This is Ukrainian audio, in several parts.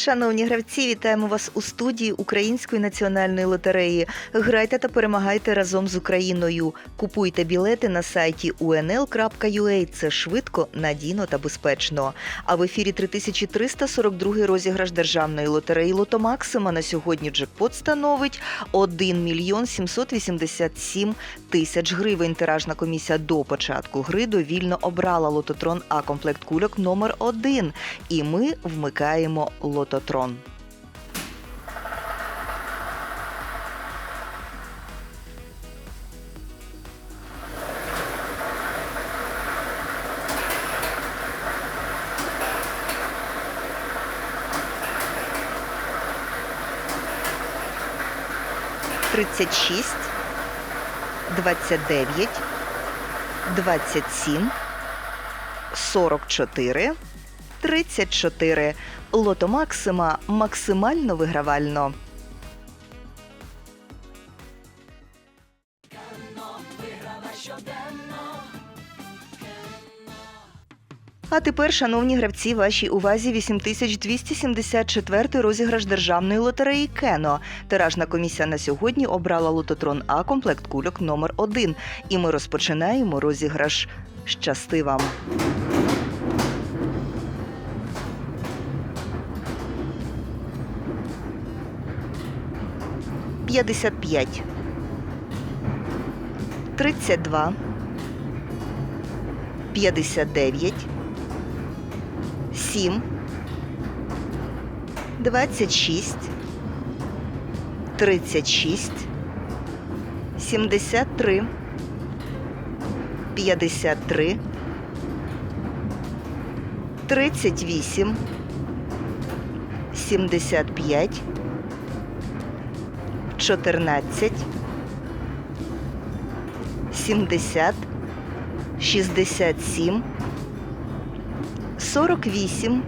Шановні гравці, вітаємо вас у студії Української національної лотереї. Грайте та перемагайте разом з Україною. Купуйте білети на сайті unl.ua. Це швидко, надійно та безпечно. А в ефірі 3342 розіграш державної лотереї Лото Максима на сьогодні джекпот становить 1 мільйон 787 тисяч гривень. Тиражна комісія до початку гри довільно обрала лототрон А комплект кульок номер 1 І ми вмикаємо лототрон. Тридцять шість, двадцять дев'ять, двадцять сім, сорок чотири, тридцять чотири. Лото Максима максимально вигравально. А тепер, шановні гравці, вашій увазі 8274 розіграш державної лотереї Кено. Тиражна комісія на сьогодні обрала лототрон А комплект кульок номер 1 І ми розпочинаємо розіграш. Щасти вам! 55 32 59 7 26 36 73 53 38 75 14, 70, 67, 48,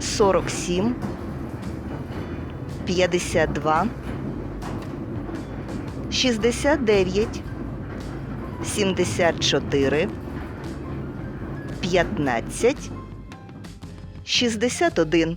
47, 52, 69, 74, 15, 61.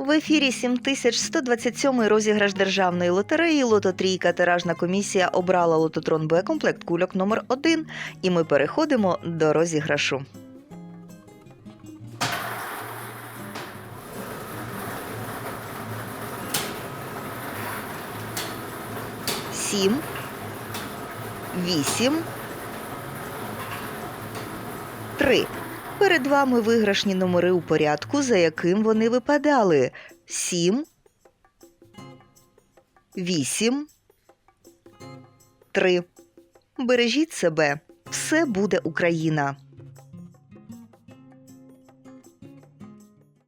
В ефірі 7127 розіграш державної лотереї Лото Трійка тиражна комісія обрала лототрон Б комплект кульок номер 1 І ми переходимо до розіграшу. Сім, вісім, три. Перед вами виграшні номери у порядку, за яким вони випадали: 7, 8, 3. Бережіть себе. Все буде Україна.